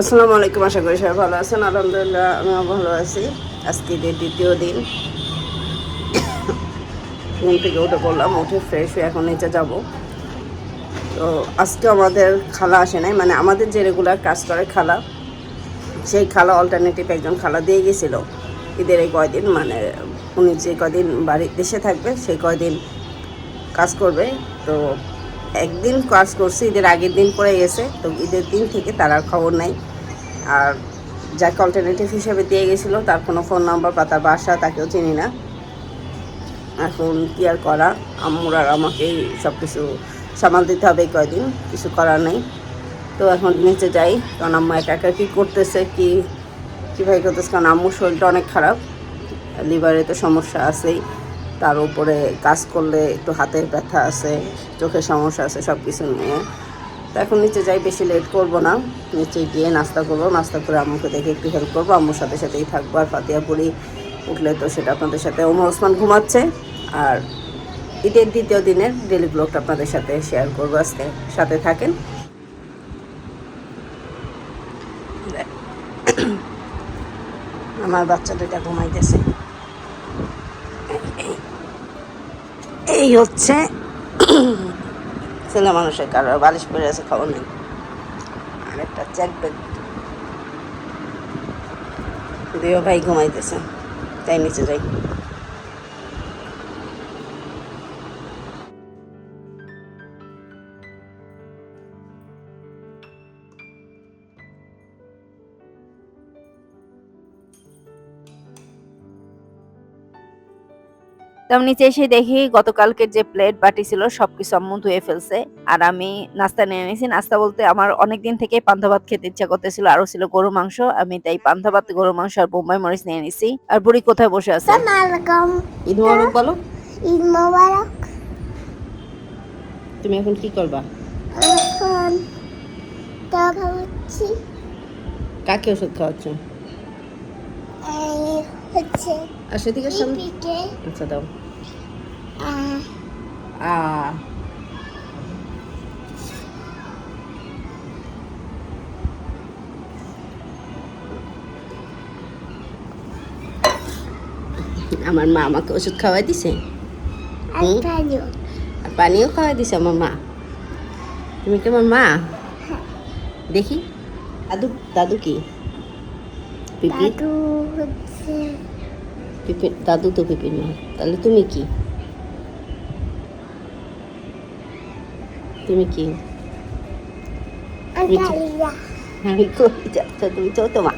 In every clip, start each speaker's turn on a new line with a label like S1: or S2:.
S1: আসসালামু আলাইকুম, আশা করি সবাই ভালো আছেন। আলহামদুলিল্লাহ, আমিও ভালো আছি। আজকে দ্বিতীয় দিন। ঘুম থেকে উঠে পড়লাম, উঠে ফ্রেশ হয়ে এখন নিচে যাব। তো আজকে আমাদের খালা আসে নাই মানে আমাদের যে রেগুলার কাজ করে খালা, সেই খালা অল্টারনেটিভ একজন খালা দিয়ে গেছিল। ঈদের এই কয়দিন মানে উনি যে কদিন বাড়ি দেশে থাকবে, সেই কয়দিন কাজ করবে। তো একদিন কাজ করছে, ঈদের আগের দিন পরে গেছে। তো ঈদের দিন থেকে তার আর খবর নাই। আর যাকে অল্টারনেটিভ হিসেবে দিয়ে গেছিল, তার কোনো ফোন নাম্বার বা তার বাসা, তাকেও চিনি না। এখন কি আর করা? আম্মুর আর আমাকেই সব কিছু সামাল দিতে হবে কয়দিন, কিছু করার নেই। তো এখন নিচে যাই, কারণ আম্মা একা একা কী করতেছে, কি কীভাবে করতেছে, কারণ আম্মুর শরীরটা অনেক খারাপ। লিভারে তো সমস্যা আছেই। তার উপরে কাজ করলে একটু হাতের ব্যথা আছে, চোখের সমস্যা আছে সব কিছু নিয়ে। তো এখন নিচে যাই, বেশি লেট করব না। নিচে গিয়ে নাস্তা করব। নাস্তা করে আম্মুকে দেখে একটু হেল্প করব। আম্মুর সাথে সাথেই থাকব। আর ফাতিয়া ফাতিয়াপুরি উঠলে তো সেটা আপনাদের সাথে ওমর ওসমান ঘুমাচ্ছে। আর ঈদের দ্বিতীয় দিনের ডেলি ব্লগটা আপনাদের সাথে শেয়ার করব আজকে। সাথে থাকেন। আমার বাচ্চা দুটা ঘুমাইতেছে। এই হচ্ছে ছেলে মানুষের কারও বালিশ পরে আছে, খবর নেই। আর একটা চেক ব্যাগ দুয়ো ভাই ঘুমাইতেছে, তাই নিচে যাই।
S2: আমি নিচে এসে দেখি গতকালকের যে প্লেট বাটি ছিল সবকিছু আম্মু ধুয়ে ফেলছে। আর আমি নাস্তা নিয়ে নিয়েছি নাস্তা বলতে আমার অনেক দিন থেকে পান্তা ভাত খেতে ইচ্ছা করতেছিল। আরও ছিল গরু মাংস। আমি তাই পান্তা ভাত গরু মাংস আর বোম্বাই মরিচ নিয়ে নিছি। আর বুড়ি কোথায় বসে আছে?
S1: ঈদ মোবারক বলো।
S3: Eid Mubarak.
S1: তুমি এখন কি করবা?
S3: এখন
S1: কাকে ওষুধ খাওয়াচ্ছ?
S3: হচ্ছে
S1: আর সেদিকে সামনে আচ্ছা দাও। আ। আমার মা আমাকে ওষুধ খাওয়াই দিছে?
S3: আর
S1: পানিও খাওয়াই দিছে আমার মা? তুমি কি আমার মা দেখি। দাদু দাদু কি?
S3: দাদু
S1: পিপি দাদু তো পিপির মা তাহলে তুমি কি? তুমি কি?
S3: আমি
S1: আমি কই তুমি তো
S3: না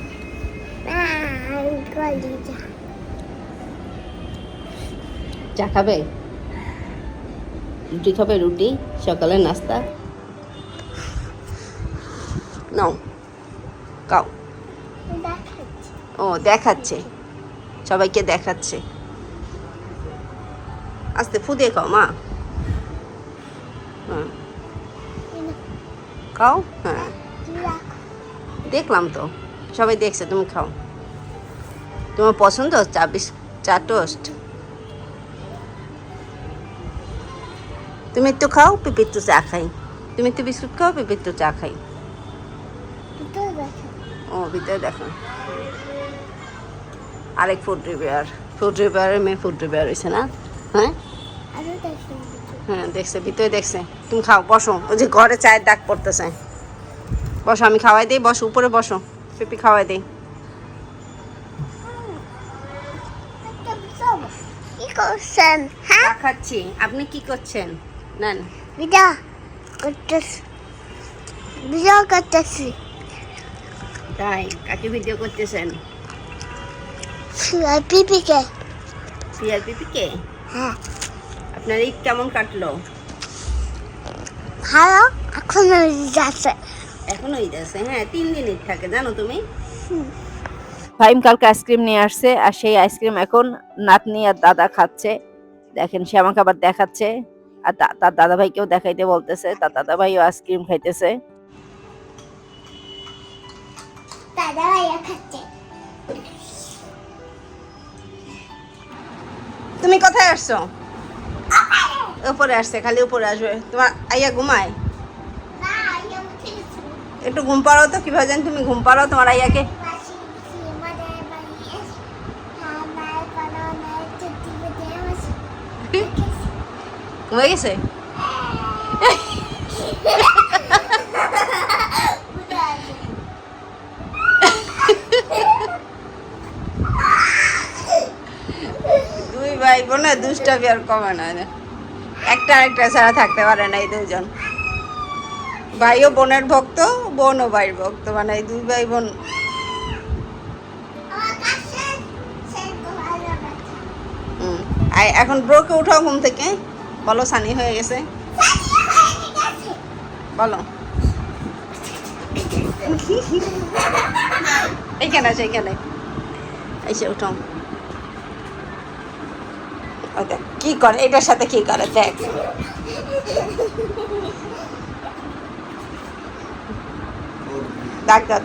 S3: আমি কালিয়া
S1: চা খাবে? রুটি খাবে রুটি? সকালের নাস্তা? নাও কাও ও দেখাচ্ছে। সবাইকে দেখাচ্ছে। আস্তে ফুদে খাও মা। হ্যাঁ। খাও? হ্যাঁ। দেখলাম তো। সবাই দেখছে তুমি খাও। তোমার পছন্দ? চা বিস চা টোস্ট? তুমি একটু খাও পিপি তো চা খাই। তুমি একটু বিস্কুট খাও পিপি তো চা খাই। ও ভিতরে দেখো। আরেক ফুড রিপেয়ার ফুড রিপেয়ারের মেয়ে ফুড রিপেয়ার হয়েছে না? হ্যাঁ? হ্যাঁ দেখছে ভিতরে দেখছে। তুমি খাও বসো। ওই যে ঘরে চায়ের ডাক পড়তেছে। বসো আমি খাওয়াই দিই বসো উপরে বসো। পিপি খাওয়াই দিই।
S3: করছেন? হ্যাঁ?
S1: খাচ্ছি। আপনি কি করছেন? নেন।
S3: ভিডিও করতেছি। ভিডিও করতেছি।
S1: তাই কাকে ভিডিও করতেছেন?
S3: পিপিকে
S1: পিয়ার পিপিকে
S3: হ্যাঁ।
S1: আপনার ঈদ কেমন কাটলো?
S3: ভালো এখন যাচ্ছে
S1: এখনও ঈদ আছে হ্যাঁ তিন দিন ঈদ থাকে জানো তুমি?
S2: ফাইম কালকে আইসক্রিম নিয়ে আসছে আর সেই আইসক্রিম এখন নাতনি আর দাদা খাচ্ছে। দেখেন সে আমাকে আবার দেখাচ্ছে আর তার দাদা ভাইকেও দেখাইতে বলতেছে তার দাদা ভাইও আইসক্রিম খাইতেছে।
S3: দাদা ভাইয়া খাচ্ছে।
S1: তুমি কোথায় আসছো? উপরে আসছে, খালি উপরে আসবে। তোমার আইয়া ঘুমায়? একটু ঘুম পাড়াও তো, কীভাবে জানি তুমি ঘুম পাড়াও, তোমার আইয়াকে। ঘুমিয়ে গেছে দুই ভাই বোনে দুষ্টা বিয়ার কমে না একটা আরেকটা ছাড়া থাকতে পারে না এই দুজন ভাইও বোনের ভক্ত বোনও ভাইয়ের ভক্ত মানে এই দুই ভাই বোন। আর এখন ব্রোকে উঠাও ঘুম থেকে। বলো সানি হয়ে গেছে। বলো। এইখানে আছে এখানে এসে উঠাও দেখ, কি করে? এটার সাথে কি করে? দেখ।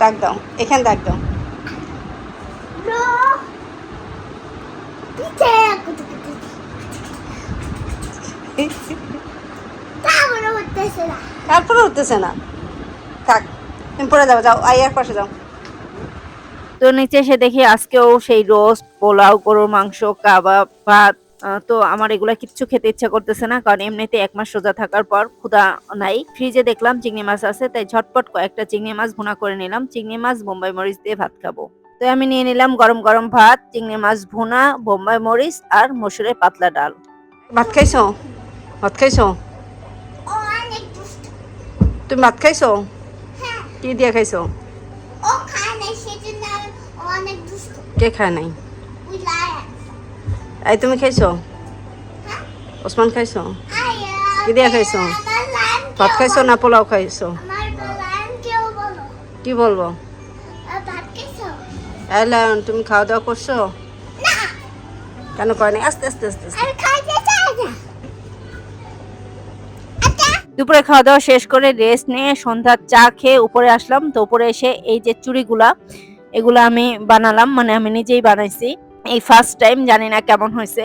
S1: দাও দাও। এখানে দাগ দাও।
S3: তারপরে উঠতেছে না।
S1: যাও পাশে যাও।
S2: তো নিচে এসে দেখি আজকেও সেই রোস্ট পোলাও গরুর মাংস কাবাব ভাত তো আমার এগুলা কিচ্ছু খেতে ইচ্ছা করতেছে না কারণ এমনিতে এক মাস সোজা থাকার পর ক্ষুধা নাই। ফ্রিজে দেখলাম চিংড়ি মাছ আছে তাই ঝটপট কয়েকটা চিংড়ি মাছ ভুনা করে নিলাম। চিংড়ি মাছ বোম্বাই মরিচ দিয়ে ভাত খাব। তো আমি নিয়ে নিলাম গরম গরম ভাত চিংড়ি মাছ ভুনা বোম্বাই মরিচ আর মসুরের পাতলা ডাল।
S1: ভাত খাইছো? ভাত খাইছো?
S3: ও
S1: তুমি ভাত খাইছো?
S3: হ্যাঁ।
S1: কি দিয়ে খাইছো?
S3: ও খায় না সেজন্য ও অনেক দুষ্ট।
S1: কে খায় নাই? এই, তুমি খাইছো? ওসমান খাইছো? কি দিয়ে খাইছো? ভাত খাইছো না পোলাও খাইছো? কি বলব? লায়ন তুমি খাওয়া দাওয়া করছ? কেন করে নাই? আস্তে আস্তে আস্তে
S2: দুপুরে খাওয়া দাওয়া শেষ করে রেস্ট নিয়ে সন্ধ্যার চা খেয়ে উপরে আসলাম। তো উপরে এসে এই যে চুড়িগুলা, এগুলা আমি বানালাম। মানে আমি নিজেই বানাইছি। এই ফার্স্ট টাইম জানি না কেমন হয়েছে।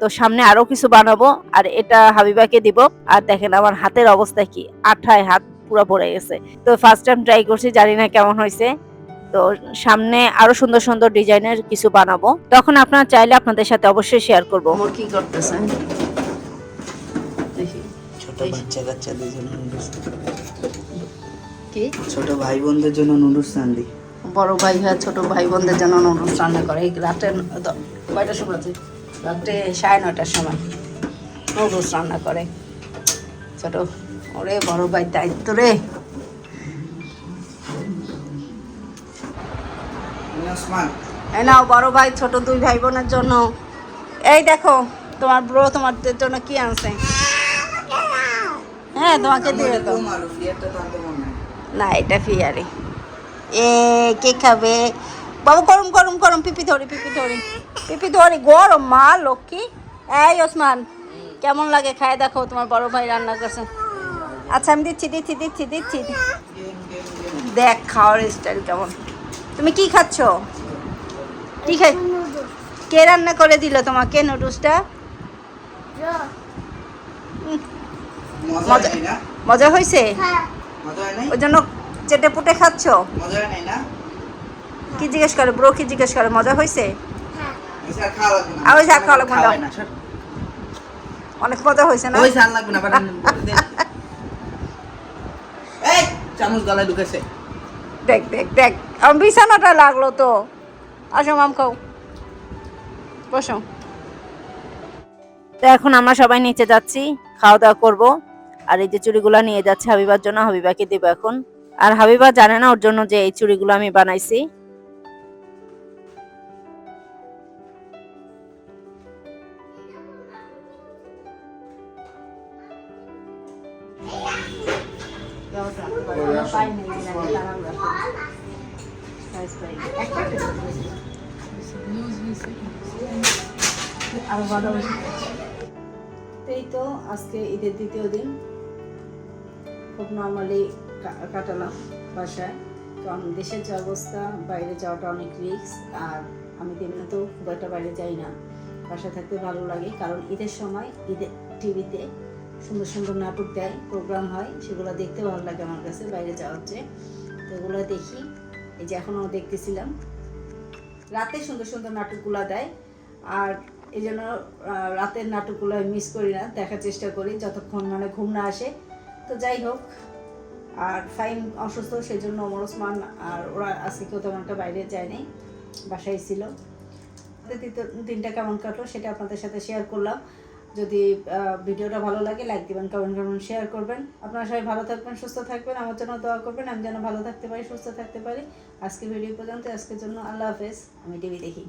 S2: তো সামনে আরও কিছু বানাবো আর এটা হাবিবাকে দিব। আর দেখেন আমার হাতের অবস্থা কি আঠায় হাত পুরো পড়ে গেছে। তো ফার্স্ট টাইম ট্রাই করছি জানি না কেমন হয়েছে। তো সামনে আরও সুন্দর সুন্দর ডিজাইনের কিছু বানাবো। তখন আপনারা চাইলে আপনাদের সাথে অবশ্যই শেয়ার করব।
S1: কি করতেছে? দেখি।
S4: ছোট বাচ্চা কাচ্চাদের জন্য নুডলস।
S1: কি?
S4: ছোট ভাই বোনদের জন্য নুডলস রান্ধি
S1: বড় ভাই ভাই ছোট ভাই বোনদের জন্য নুডলস রান্না করে। এই রাতে দ- কয়টার সময় আছে রাত্রে সাড়ে নয়টার সময় নুডলস রান্না করে। ছোট ওরে বড় ভাই দায়িত্ব রে। এই নাও বড় ভাই ছোট দুই ভাই বোনের জন্য। এই দেখো তোমার ব্রো তোমাদের জন্য কি আনছে? হ্যাঁ তোমাকে দিয়ে তো
S4: হয়
S1: না এটা ফিয়ারে। এ কে খাবে? বাবু গরম গরম গরম পিপি ধরি পিপি ধরি। পিপি ধরি গরম মা লক্ষ্মী। এই ওসমান কেমন লাগে? খায় দেখো তোমার বড় ভাই রান্না করছে। আচ্ছা আমি দিচ্ছি দিচ্ছি দিচ্ছি দিচ্ছি। দেখ খাওয়ার স্টাইল কেমন। তুমি কি খাচ্ছ? কি খাই? কে রান্না করে দিল তোমাকে নুডলসটা?
S4: মজা
S1: মজা-
S4: হয়।
S1: হয়েছে
S3: হ্যাঁ
S4: হয়
S1: ওই জন্য চেটে পুটে খাচ্ছ?
S4: মজা নাই না?
S1: কি জিজ্ঞেস করে? ব্রো কি জিজ্ঞেস করে? মজা হয়েছে
S3: হ্যাঁ।
S1: অনেক মজা হয়েছে না?
S4: ওই স্যার লাগবে না পারেন দে। এই চামচ গলায় ঢুকেছে।
S1: দেখ দেখ দেখ। আমার বিছানাটা লাগল তো। আসো মাম খাও। বসো।
S2: তো এখন আমরা সবাই নিচে যাচ্ছি খাওয়া দাওয়া করব। আর এই যে চুড়িগুলো নিয়ে যাচ্ছে হাবিবার জন্য হাবিবাকে দিব এখন। আর হাবিবা জানে না ওর জন্য যে এই চুড়িগুলো আমি বানাইছি।
S1: এই তো, আজকে ঈদের দ্বিতীয় দিন। খুব নর্মালি কাটালাম বাসায়। কারণ দেশের যে অবস্থা, বাইরে যাওয়াটা অনেক রিস্ক আর আমি তো খুব একটা বাইরে যাই না। বাসায় থাকতে ভালো লাগে, কারণ ঈদের সময় ঈদের টিভিতে সুন্দর সুন্দর নাটক দেয় প্রোগ্রাম হয়, সেগুলো দেখতে ভালো লাগে আমার কাছে বাইরে যাওয়ার চেয়ে। তো এগুলো দেখি, এই যে এখনও দেখতেছিলাম। রাতে সুন্দর সুন্দর নাটকগুলো দেয়, আর এই জন্য রাতের নাটকগুলো মিস করি না, দেখার চেষ্টা করি, যতক্ষণ মানে ঘুম না আসে। তো যাই হোক আর ফাইন অসুস্থ সেই জন্য ওমর ওসমান আর ওরা আজকে কেউ তেমন একটা বাইরে যায়নি, বাসায় ছিল। দিনটা কেমন কাটলো সেটা আপনাদের সাথে শেয়ার করলাম। যদি ভিডিওটা ভালো লাগে লাইক দিবেন কমেন্ট করবেন শেয়ার করবেন। আপনারা সবাই ভালো থাকবেন, সুস্থ থাকবেন, আমার জন্য দোয়া করবেন, আমি যেন ভালো থাকতে পারি, সুস্থ থাকতে পারি। আজকে ভিডিও পর্যন্ত আজকের জন্য আল্লাহ হাফেজ, আমি টিভি দেখি।